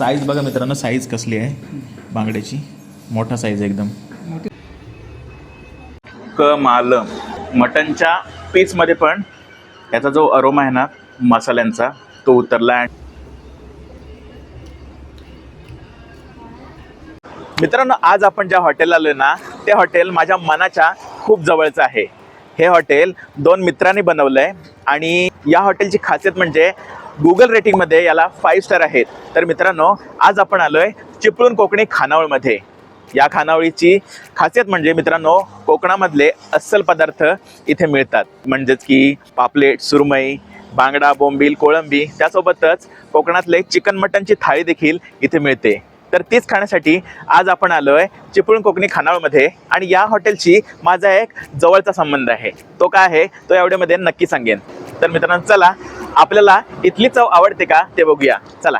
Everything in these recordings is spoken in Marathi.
साईज बघा मित्रांनो साईज कसली आहे? बांगड्याची. मोठा साईज एकदम. मोठी क माल मटनच्या पीसमध्ये पण याचा जो अरोमा आहे ना मसाल्यांचा तो उतरला आहे. मित्रांनो आज आपण ज्या हॉटेलला आलोय ना ते हॉटेल माझ्या मनाच्या खूप जवळचं आहे. हे हॉटेल दोन मित्रांनी बनवलंय आणि या हॉटेलची खासियत म्हणजे गुगल रेटिंगमध्ये याला फाईव्ह स्टार आहेत. तर मित्रांनो आज आपण आलोय चिपळूण कोकणी खानावळमध्ये. या खानावळीची खासियत म्हणजे मित्रांनो कोकणामधले अस्सल पदार्थ इथे मिळतात. म्हणजेच की पापलेट सुरमई बांगडा बोंबील कोळंबी त्यासोबतच कोकणातले चिकन मटनची थाळी देखील इथे मिळते. तर तीच खाण्यासाठी आज आपण आलो आहे चिपळूण कोकणी खानावळमध्ये. आणि या हॉटेलशी माझा एक जवळचा संबंध आहे. तो काय आहे? तो एवढ्यामध्ये नक्की सांगेन. तर मित्रांनो चला. आपल्याला इथली चव आवडते का ते बघूया. चला.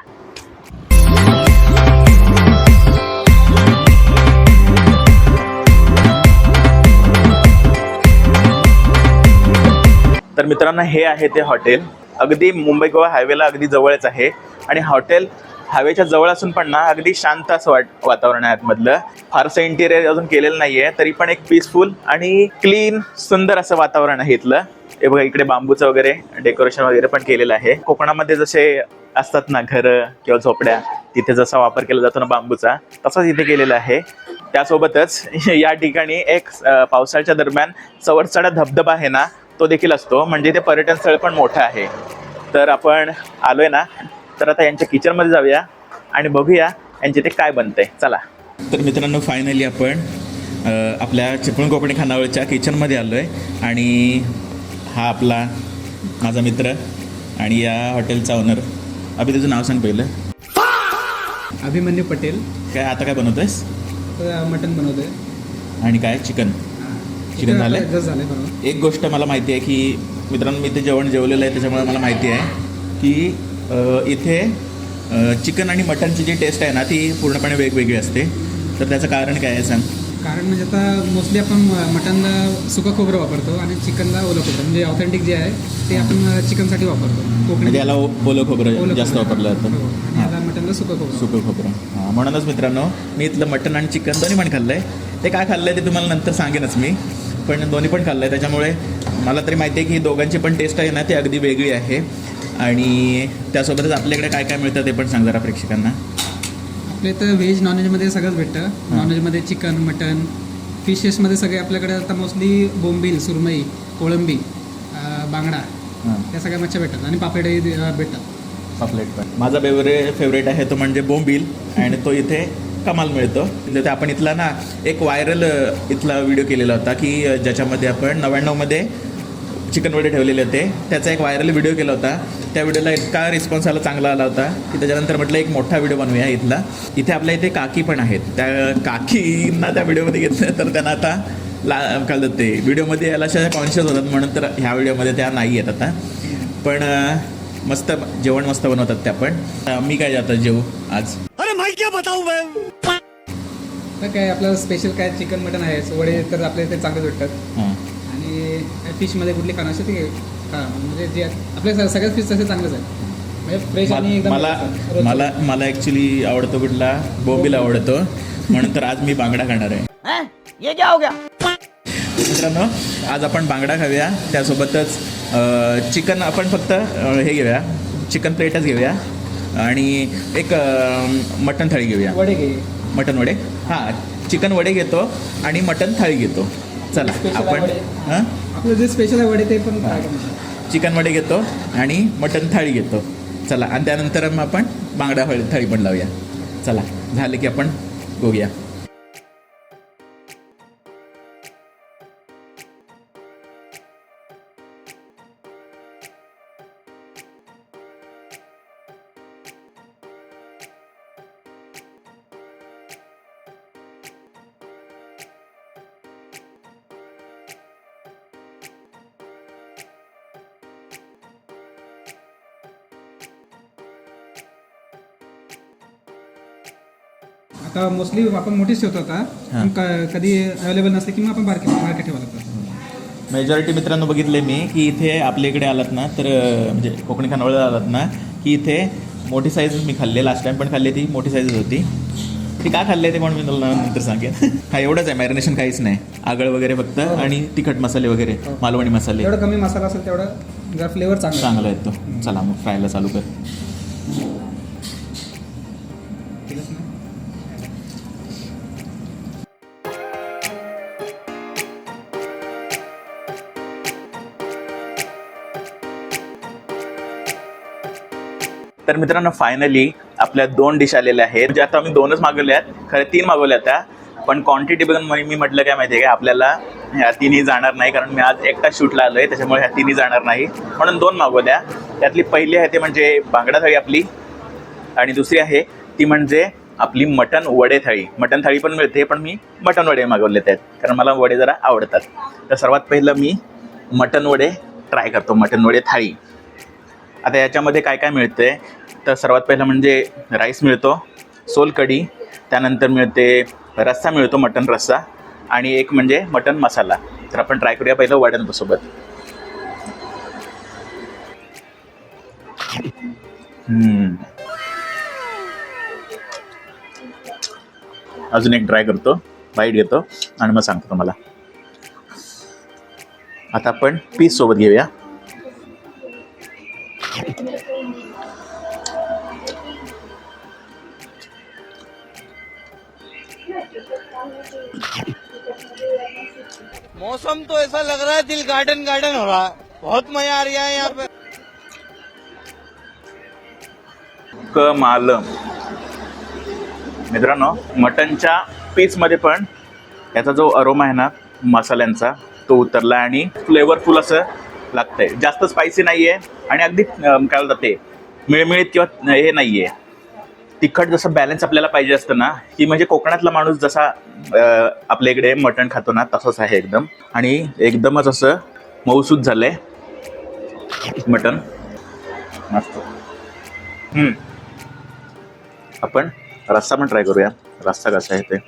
तर मित्रांनो हे आहे ते हॉटेल. अगदी मुंबई गोवा हायवेला अगदी जवळच आहे. आणि हॉटेल हवेच्या जवळ असून पण ना अगदी शांत असं वाट वातावरण आहे आतमधलं. फारसं इंटिरियर अजून केलेलं नाही आहे तरी पण एक पीसफुल आणि क्लीन सुंदर असं वातावरण आहे इथलं. हे बघा इकडे बांबूचं वगैरे डेकोरेशन वगैरे पण केलेलं आहे. कोकणामध्ये जसे असतात ना घरं किंवा झोपड्या तिथे जसा वापर केला जातो ना बांबूचा तसाच इथे केलेला आहे. त्यासोबतच या ठिकाणी एक पावसाळ्याच्या दरम्यान चवडचडा धबधबा आहे ना तो देखील असतो. म्हणजे ते पर्यटन स्थळ पण मोठं आहे. तर आपण आलोय ना तर आता यांच्या किचनमध्ये जाऊया आणि बघूया यांचे ते काय बनतंय. चला. तर मित्रांनो फायनली आपण आपल्या चिपळूण कोकणी खानावळच्या किचनमध्ये आलो आहे आणि हा आपला माझा मित्र आणि या हॉटेलचा ओनर अभि तुझं नाव सांग पहिलं. अभिमन्यू पटेल. काय आता काय बनवतोयस? तर मटण बनवतोय. आणि काय चिकन? चिकन बरोबर एक गोष्ट मला माहिती आहे की मित्रांनो मी ते जेवण जेवलेलं आहे त्याच्यामुळे मला माहिती आहे की इथे चिकन आणि मटनची जी टेस्ट आहे ना ती पूर्णपणे वेगवेगळी असते. तर त्याचं कारण काय आहे सांग? कारण म्हणजे आता मोस्टली आपण मटनला सुकं खोबरं वापरतो आणि चिकनला ओलं खोबरं म्हणजे ऑथेंटिक जे आहे ते आपण चिकनसाठी वापरतो. कोकणी म्हणजे याला ओलं खोबरं जास्त. वापरलं जातं. हो. याला मटनला सुकं खोबरं सुकं खोबरं. हां म्हणूनच मित्रांनो मी इथलं मटन आणि चिकन दोन्ही पण खाल्लं आहे ते काय खाल्लं आहे ते तुम्हाला नंतर सांगेनच मी. पण दोन्ही पण खाल्लं आहे त्याच्यामुळे मला तरी माहिती आहे की दोघांची पण टेस्ट आहे ना ती अगदी वेगळी आहे. आणि त्यासोबतच आपल्याकडे काय काय मिळतं ते पण सांग जरा प्रेक्षकांना. आपल्या इथं व्हेज नॉनव्हेजमध्ये सगळंच भेटतं. नॉनव्हेजमध्ये चिकन मटन फिशेसमध्ये सगळे आपल्याकडे आता मोस्टली बोंबील सुरमई कोळंबी बांगडा. या सगळ्या मच्छ्या भेटतात आणि पापलेटही भेटतात. पापलेट पण. माझा फेवरेट फेवरेट आहे तो म्हणजे बोंबील आणि तो इथे कमाल मिळतो. तिथे आपण इथला ना एक व्हायरल इथला व्हिडिओ केलेला होता की ज्याच्यामध्ये आपण नव्याण्णवमध्ये चिकन वडे ठेवलेले होते. त्याचा एक व्हायरल व्हिडिओ केला होता. त्या व्हिडिओला इतका रिस्पॉन्स आला चांगला आला होता की त्याच्यानंतर म्हटलं एक मोठा व्हिडिओ बनवूया इथला. इथे आपल्या इथे काकी पण आहेत. त्या काकींना त्या व्हिडिओमध्ये घेतलं तर त्यांना आता ला म्हणतात ते व्हिडिओमध्ये याला अशा कॉन्शियस होतात म्हणून तर ह्या व्हिडिओमध्ये त्या नाही आहेत आता. पण मस्त जेवण मस्त बनवतात त्या पण. मी काय जातात जेवू आज? तर काय आपलं स्पेशल काय चिकन मटन आहे? वडे तर आपल्या इथे चांगले भेटतात. हां. फिशमध्ये कुठली खाणं असते ते खा. म्हणजे जे आपले स- सगळ्याच फिश तसे चांगलेच आहेत. म्हणजे फ्रेश आणि एकदम मला रोजचं. मला मला ॲक्च्युली आवडतो कुठला? बोंबील आवडतो. म्हणून तर आज मी बांगडा खाणार आहे. हो गया? मित्रांनो आज आपण बांगडा खाऊया. त्यासोबतच चिकन आपण फक्त अ, हे घेऊया. चिकन प्लेटच घेऊया. आणि एक अ, मटण थाळी घेऊया. वडे घे. मटन वडे? हां चिकन वडे घेतो आणि मटन थाळी घेतो. चला Special आपण वडे. हां? तुझं जे स्पेशल आहे वडे ते पण try चिकन वडे घेतो आणि मटन थाळी घेतो. चला आणि त्यानंतर मग आपण बांगडा हळी थाळी पण लावूया. चला झालं की आपण बघूया. मोस्टली आपण मोठीच ठेवतो आता. पण कधी अवेलेबल नसते की मग आपण बारके बारके ठेवायला लागतात मेजॉरिटी मित्रांनो बघितले मी की इथे आपल्या इकडे आलात ना तर म्हणजे कोकणी खानावळला आलात ना की इथे मोठी साईज मी खाल्ली लास्ट टाइम पण खाल्ली ती मोठी साईजच होती. ती का खाल्ली ते पण मी तुला नंतर सांगेन. हा एवढंच आहे मॅरिनेशन काहीच नाही. आगळ वगैरे फक्त आणि तिखट मसाले वगैरे मालवणी मसाले. जेवढं कमी मसाला असेल तेवढा जरा फ्लेवर चांगला चांगला येतो चला मग फ्रायला चालू कर. तर मित्रांनो फायनली आपल्या दोन डिश आलेल्या आहेत. जे आता आम्ही दोनच मागवल्या आहेत. खरं तीन मागवल्या त्या पण क्वांटिटी बघून मी मी म्हटलं काय माहिती आहे का आपल्याला ह्या तिन्ही जाणार नाही. कारण मी आज एकटा शूटला आलो आहे त्याच्यामुळे ह्या तिन्ही जाणार नाही. म्हणून दोन मागवल्या. त्यातली पहिली आहे ते म्हणजे बांगडा थाळी आपली. आणि दुसरी आहे ती म्हणजे आपली मटन वडे थाळी मटन थाळी पण मिळते पण मी मटन वडे मागवले आहेत. कारण मला वडे जरा आवडतात. तर सर्वात पहिलं मी मटन वडे ट्राय करतो. मटन वडे थाळी. आता याच्यामध्ये काय काय मिळते तर सर्वात पहिलं म्हणजे राईस मिळतो सोलकढी त्यानंतर मिळते रस्सा मिळतो मटन रस्सा आणि एक म्हणजे मटन मसाला. तर आपण ट्राय करूया पहिलं वड्यांसोबत. अजून एक ट्राय करतो बाईट घेतो आणि मग सांगतो तुम्हाला. आता आपण पीस सोबत घेऊया. मौसम तो ऐसा लग रहा है दिल गार्डन गार्डन हो रहा है। बहुत मजा आ रहा है यहाँ पे। कमाल मित्रांनो मटनच्या पीसमध्ये पण याचा जो अरोमा आहे ना मसाल्यांचा तो उतरला आणि फ्लेवरफुल असं लागतंय. जास्त स्पायसी नाही आहे आणि अगदी काय बोलतात ते मिळमिळीत किंवा हे नाही आहे तिखट जसं बॅलन्स आपल्याला पाहिजे असतं ना की म्हणजे कोकणातला माणूस जसा आपल्या इकडे मटण खातो ना तसंच आहे एकदम. आणि एकदमच असं मऊसूद आहे मटण. मस्त. आपण रस्सा पण ट्राय करूया. रस्सा कसा आहे ते.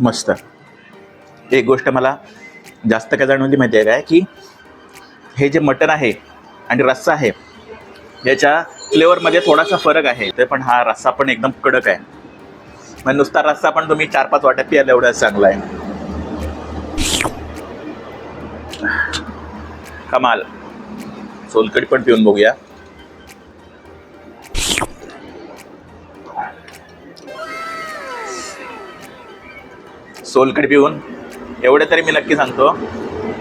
मस्त. एक गोष्ट मला जास्त काय जाणवली माहिती आहे काय? की हे जे मटण आहे आणि रस्सा आहे याच्या फ्लेवरमध्ये थोडासा फरक आहे. ते पण हा रस्सा पण एकदम कडक आहे. म्हणजे नुसता रस्सा पण तुम्ही चार पाच वाट्यात पियाला एवढा चांगला आहे. कमाल. सोलकडी पण पिऊन बघूया. सोलकडी पिऊन एवढं तरी मी नक्की सांगतो.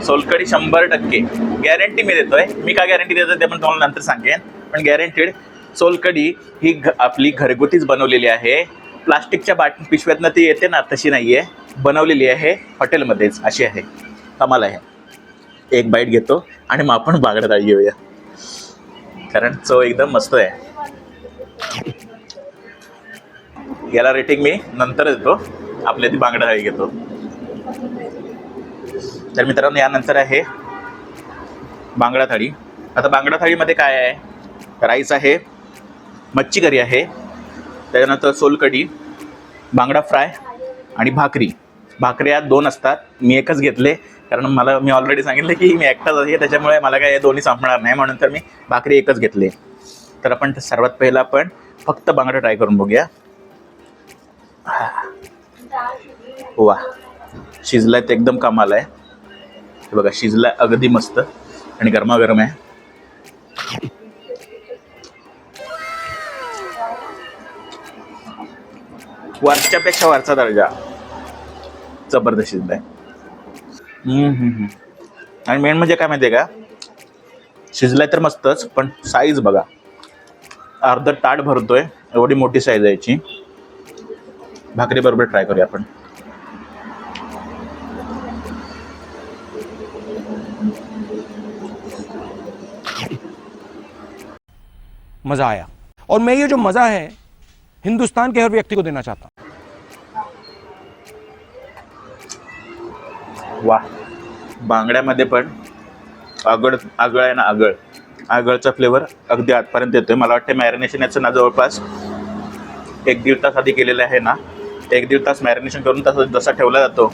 सोलकडी शंभर टक्के. गॅरंटी मी देतोय. मी काय गॅरंटी देतो ते पण तुम्हाला नंतर सांगेन. पण गॅरंटीड सोलकडी ही घ आपली घरगुतीच बनवलेली आहे. प्लास्टिकच्या बाट पिशव्यातनं ती येते ना तशी नाही आहे बनवलेली आहे. हॉटेलमध्येच. अशी आहे. कमाल आहे. एक बाईट घेतो आणि मग आपण बागडा डाळी घेऊया. कारण चव एकदम मस्त आहे. याला रेटिंग मी नंतर देतो. आपल्या ती बांगडा डाळी घेतो. तर मित्रांनो यानंतर आहे बांगडा थाळी आता बांगडा थाळीमध्ये काय आहे? राईस आहे मच्छी करी आहे त्याच्यानंतर सोलकढी बांगडा फ्राय आणि भाकरी. भाकऱ्या दोन असतात. मी एकच घेतले कारण मला मी ऑलरेडी सांगितलं की मी एकटाच आहे त्याच्यामुळे मला काय दोन्ही संपणार नाही म्हणून तर मी भाकरी एकच घेतले. तर आपण सर्वात पहिला आपण फक्त बांगडा ट्राय करून बघूया. वा. शिजलाय ते एकदम कमाल आहे. हे बघा शिजलाय अगदी मस्त. आणि गरमागरम आहे. वरच्यापेक्षा वरचा दर्जा जबरदस्त शिजलाय. आणि मेन म्हणजे काय माहितीये का? शिजलाय तर मस्तच पण साईज बघा. अर्ध ताट भरतोय एवढी मोठी साईज आहे याची. भाकरी बरोबर ट्राय करूया आपण. मज़ा आया। और मैं ये जो मज़ा है हिंदुस्तान के हर व्यक्ति को देना चाहता हूँ। वा बांगड्यामध्ये पण आगळ आगळ आहे ना आगळ. आगळचा फ्लेवर अगदी आतपर्यंत येतोय. मला वाटतं मॅरिनेशन याचं ना जवळपास एक दीड तास आधी केलेलं आहे ना. एक दीड तास मॅरिनेशन करून तसं जसा ठेवला जातो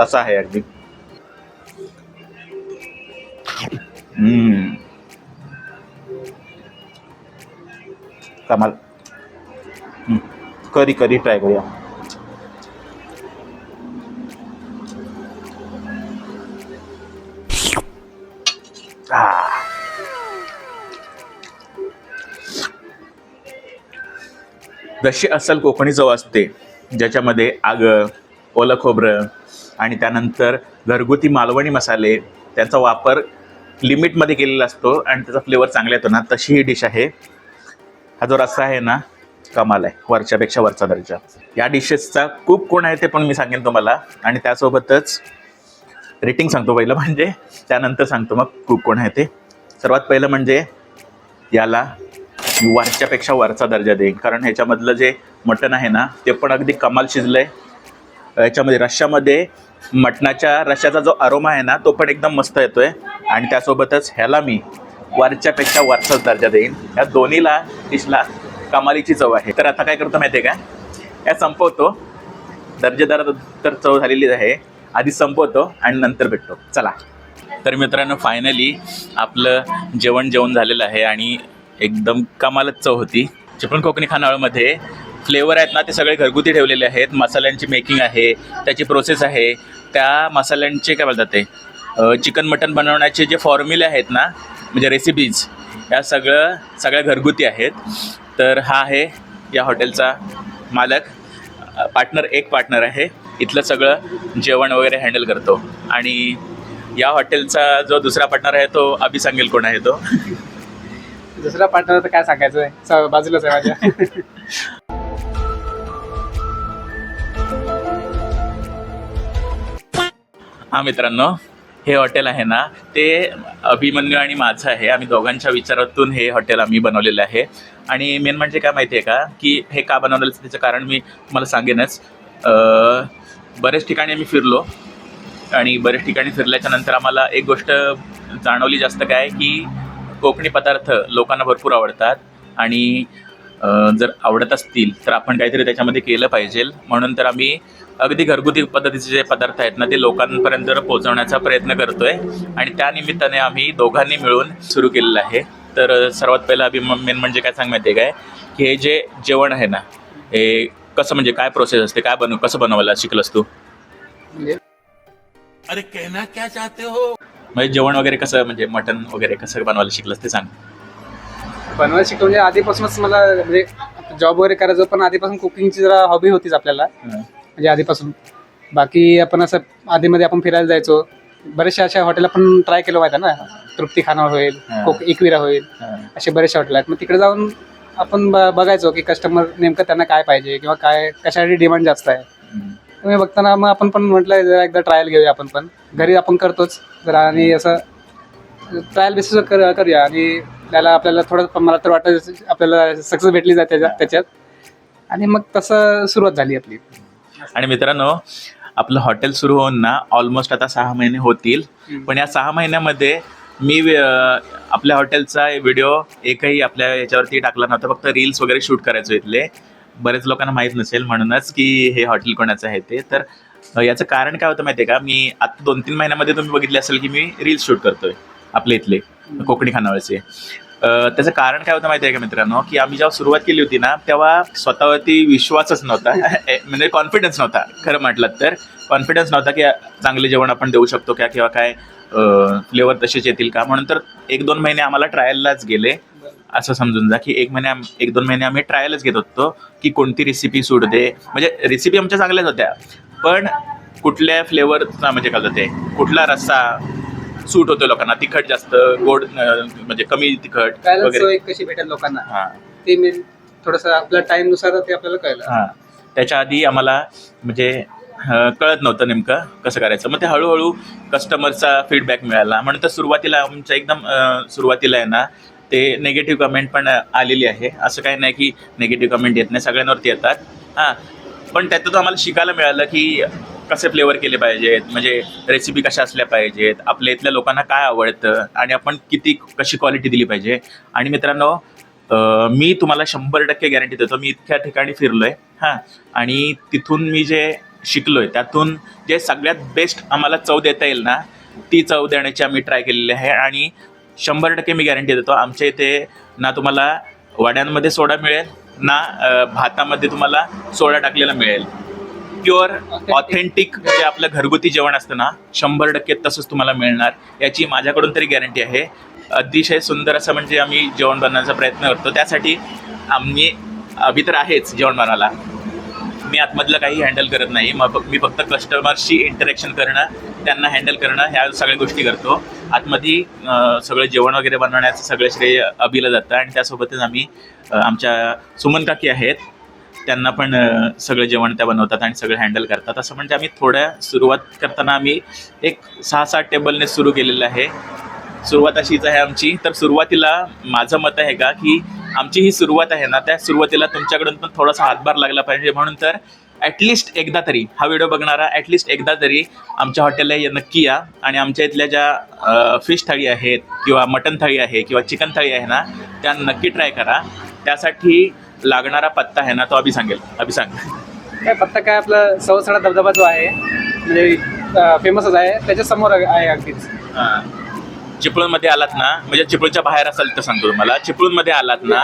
तसा आहे अगदी. कमाल. करी करी ट्राय करूया. जशी अस्सल कोकणी चव असते ज्याच्यामध्ये आग ओलं खोबरं आणि त्यानंतर घरगुती मालवणी मसाले त्यांचा वापर लिमिटमध्ये केलेला असतो आणि त्याचा फ्लेवर चांगला येतो ना तशी ही डिश आहे. हा जो रस्सा आहे ना कमाल आहे. वरच्यापेक्षा वरचा दर्जा. या डिशेसचा खूप कोण आहे ते पण मी सांगेन तुम्हाला. आणि त्यासोबतच रेटिंग सांगतो पहिलं म्हणजे त्यानंतर सांगतो मग खूप कोण आहे ते. सर्वात पहिलं म्हणजे याला मी वरच्यापेक्षा वरचा दर्जा देईन. कारण ह्याच्यामधलं जे मटण आहे ना ते पण अगदी कमाल शिजलं आहे याच्यामध्ये रश्श्यामध्ये मटणाच्या रश्श्याचा जो अरोमा आहे ना तो पण एकदम मस्त येतो आहे आणि त्यासोबतच ह्याला मी वरच्यापेक्षा वरचाच दर्जा देईन. या दोन्हीला डिशला कमालीची चव आहे. तर आता काय करतो माहिती आहे का? या संपवतो. दर्जेदार तर चव झालेली आहे. आधी संपवतो आणि नंतर भेटतो. चला. तर मित्रांनो फायनली आपलं जेवण जेवण झालेलं आहे आणि एकदम कमालच चव होती. चिपळूण कोकणी खानावळमध्ये फ्लेवर आहेत ना ते सगळे घरगुती ठेवलेले आहेत. मसाल्यांची मेकिंग आहे त्याची प्रोसेस आहे. त्या मसाल्यांचे काय बोलतात ते? चिकन मटन बनवण्याचे जे फॉर्म्युले आहेत ना म्हणजे रेसिपीज या सगळं सगळ्या घरगुती आहेत. तर हा आहे या हॉटेलचा मालक. पार्टनर एक पार्टनर आहे. इथलं सगळं जेवण वगैरे हँडल करतो. आणि या हॉटेलचा जो दुसरा पार्टनर आहे तो अभि सांगेल कोण आहे तो. दुसरा पार्टनर तर काय सांगायचं आहे बाजूलाच आहे माझ्या. हा मित्रांनो हे हॉटेल आहे ना ते अभिमन्यू आणि माझं आहे. आम्ही दोघांच्या विचारातून हे हॉटेल आम्ही बनवलेलं आहे. आणि मेन म्हणजे काय माहिती आहे का की हे का बनवलेलं त्याचं कारण मी तुम्हाला सांगेनच. बरेच ठिकाणी आम्ही फिरलो आणि बरेच ठिकाणी फिरल्याच्या नंतर आम्हाला एक गोष्ट जाणवली जास्त काय की कोकणी पदार्थ लोकांना भरपूर आवडतात आणि जर आवडत असतील तर आपण काहीतरी त्याच्यामध्ये केलं पाहिजे. म्हणून तर आम्ही अगदी घरगुती पद्धतीचे जे पदार्थ आहेत ना ते लोकांपर्यंत पोहोचवण्याचा प्रयत्न करतोय. आणि त्या निमित्ताने आम्ही दोघांनी मिळून सुरू केलेलं आहे. तर सर्वात पहिलं अभिमान मेन म्हणजे काय सांग माहिती आहे काय? की हे जे जेवण आहे ना हे कसं म्हणजे काय प्रोसेस असते काय बनव कसं बनवायला शिकलंस तू? म्हणजे म्हणजे जेवण वगैरे कसं म्हणजे मटन वगैरे कसं बनवायला शिकलंस ते सांग. बनवायला शिकलो म्हणजे आधीपासूनच मला म्हणजे जॉब वगैरे करायचं पण आधीपासून कुकिंगची जरा हॉबी होतीच आपल्याला. म्हणजे आधीपासून. बाकी आपण असं आधीमध्ये आपण फिरायला जायचो. बरेचशा अशा हॉटेल आपण ट्राय केलं माहिती ना? तृप्ती खानावर होईल. कोक एकविरा होईल असे बरेचसे हॉटेल आहेत. मग तिकडे जाऊन आपण ब- बघायचो की कस्टमर नेमकं त्यांना काय पाहिजे किंवा काय कशासाठी डिमांड जास्त आहे. तुम्ही बघताना मग आपण पण म्हटलं जरा एकदा ट्रायल घेऊया आपण पण. घरी आपण करतोच. जरा आणि असं ट्रायल बेसिसवर कर करूया. आणि त्याला आपल्याला थोडं मला तर वाटतं आपल्याला सक्सेस भेटली जाते त्याच्यात. आणि मग तसं सुरुवात झाली आपली. आणि मित्रांनो आपलं हॉटेल सुरू होऊन ना ऑलमोस्ट आता सहा महिने होतील. पण या सहा महिन्यामध्ये मी आपल्या हॉटेलचा व्हिडिओ एकही आपल्या याच्यावरती टाकला नव्हता. फक्त रील्स वगैरे शूट करायचो इथले. बरेच लोकांना माहीत नसेल म्हणूनच की हे हॉटेल कोणाचं आहे ते. तर याचं कारण काय होतं माहिती आहे का? मी आता दोन तीन महिन्यामध्ये तुम्ही बघितले असेल की मी रील्स शूट करतोय आपले इथले कोकणी खानावळचे. त्याचं कारण काय होतं माहिती आहे का मित्रांनो? की आम्ही जेव्हा सुरुवात केली होती ना तेव्हा स्वतःवरती विश्वासच नव्हता. म्हणजे कॉन्फिडन्स नव्हता. खरं म्हटलं तर कॉन्फिडन्स नव्हता की चांगले जेवण आपण देऊ शकतो का किंवा काय फ्लेवर तसेच येतील का? म्हणून तर एक दोन महिने आम्हाला ट्रायललाच गेले. असं समजून जा की एक महिने एक दोन महिने आम्ही ट्रायलच घेत होतो की कोणती रेसिपी सूट दे म्हणजे रेसिपी आमच्या चांगल्याच होत्या. पण कुठल्या फ्लेवरचा म्हणजे काय ते? कुठला रस्सा? सूट होतो लोकांना. तिखट जास्त गोड म्हणजे कमी तिखट वगैरे. कशी भेटेल लोकांना? हां. ते मेन थोडंसं आपल्या टाईमनुसार ते आपल्याला कळलं. हां. त्याच्या आधी आम्हाला म्हणजे कळत नव्हतं नेमकं कसं करायचं. मग ते हळूहळू कस्टमरचा फीडबॅक मिळाला. म्हणून तर सुरुवातीला आमच्या एकदम सुरुवातीला आहे ना ते नेगेटिव्ह कमेंट पण आलेली आहे. असं काही नाही की नेगेटिव्ह कमेंट येत नाही. सगळ्यांवरती येतात. हां. पण त्यातून आम्हाला शिकायला मिळालं की कसे फ्लेवर केले पाहिजेत? म्हणजे रेसिपी कशा असल्या पाहिजेत? आपल्या इथल्या लोकांना काय आवडतं? आणि आपण किती कशी क्वालिटी दिली पाहिजे? आणि मित्रांनो मी तुम्हाला शंभर टक्के गॅरंटी देतो. मी इतक्या ठिकाणी फिरलो आहे हां. आणि तिथून मी जे शिकलो आहे त्यातून जे सगळ्यात बेस्ट आम्हाला चव देता येईल ना ती चव देण्याची आम्ही ट्राय केलेली आहे. आणि शंभर टक्के मी गॅरंटी देतो आमच्या इथे ना तुम्हाला वड्यांमध्ये सोडा मिळेल ना भातामध्ये तुम्हाला सोडा टाकलेला मिळेल. प्युअर ऑथेंटिक जे आपलं घरगुती जेवण असतं ना शंभर टक्के तसंच तुम्हाला मिळणार. याची माझ्याकडून तरी गॅरंटी आहे. अतिशय सुंदर असं म्हणजे आम्ही जेवण बनवण्याचा प्रयत्न करतो. त्यासाठी आम्ही आम्ही तर आहेच जेवण बनवायला. मी आतमधलं काही हँडल करत नाही. मग मी फक्त कस्टमरशी इंटरॅक्शन करणं त्यांना हँडल करणं ह्या सगळ्या गोष्टी करतो. आतमध्ये सगळं जेवण वगैरे बनवण्याचं सगळं श्रेय अभिला जातं आणि त्यासोबतच आम्ही आमच्या सुमन काकी आहेत. त्यांना पण सगळं जेवण त्या बनवतात आणि सगळं हँडल करतात. असं म्हणजे आम्ही थोड्या सुरुवात करताना आम्ही एक सहा सात टेबलने सुरू केलेलं आहे. सुरुवात अशीच आहे आमची. तर सुरुवातीला माझं मत आहे का की आमची ही सुरुवात आहे ना त्या सुरुवातीला तुमच्याकडून पण थोडासा हातभार लागला पाहिजे. म्हणून तर ॲटलिस्ट एकदा तरी हा व्हिडिओ बघणारा ॲटलिस्ट एकदा तरी आमच्या हॉटेलला या- नक्की या. आणि आमच्या इथल्या ज्या फिश थाळी आहेत किंवा मटन थाळी आहे किंवा चिकन थाळी आहे ना त्या नक्की ट्राय करा. त्यासाठी लागणारा पत्ता आहे ना तो अभि सांगेल. अभि सांग. काय पत्ता काय आपला सवसाडा धबधबा जो आहे म्हणजे फेमसच आहे त्याच्यासमोर आहे अगदीच. चिपळूणमध्ये आलात ना म्हणजे चिपळूणच्या बाहेर असाल तर सांगतो तुम्हाला. चिपळूणमध्ये आलात ना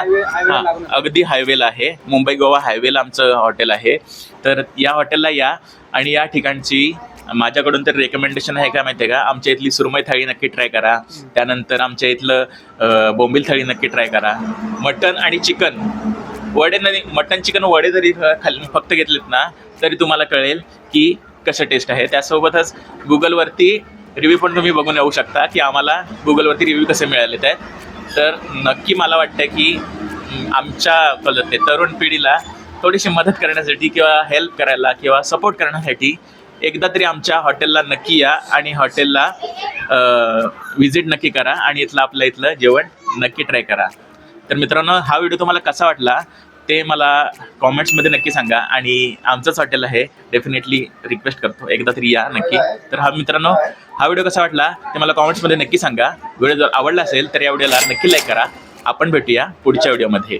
हा. अगदी हायवेला आहे. मुंबई गोवा हायवेला आमचं हॉटेल आहे. तर या हॉटेलला या आणि या ठिकाणची माझ्याकडून तर रेकमेंडेशन आहे का माहिती आहे का? आमच्या इथली सुरमई थाळी नक्की ट्राय करा. त्यानंतर आमच्या इथलं बोंबील थाळी नक्की ट्राय करा. मटन आणि चिकन वडे नाही मटन चिकन वडे जरी खाली फक्त घेतलेत ना तरी तुम्हाला कळेल की कसं टेस्ट आहे त्यासोबतच गुगलवरती रिव्ह्यू पण तुम्ही बघून येऊ शकता की आम्हाला गुगलवरती रिव्ह्यू कसे मिळालेत आहेत. तर नक्की मला वाटतं की आमच्या कलते ते तरुण पिढीला थोडीशी मदत करण्यासाठी किंवा हेल्प करायला किंवा सपोर्ट करण्यासाठी एकदा तरी आमच्या हॉटेलला नक्की या आणि हॉटेलला व्हिजिट नक्की करा आणि इथलं आपलं इथलं जेवण नक्की ट्राय करा. तर मित्रांनो हा व्हिडिओ तुम्हाला कसा वाटला ते मला कॉमेंट्समध्ये नक्की सांगा आणि आमचंच हॉटेल आहे डेफिनेटली रिक्वेस्ट करतो. एकदा तरी या नक्की. तर हा मित्रांनो हा व्हिडिओ कसा वाटला ते मला कॉमेंट्समध्ये नक्की सांगा. व्हिडिओ जर आवडला असेल तर या व्हिडिओला नक्की लाईक करा. आपण भेटूया पुढच्या व्हिडिओमध्ये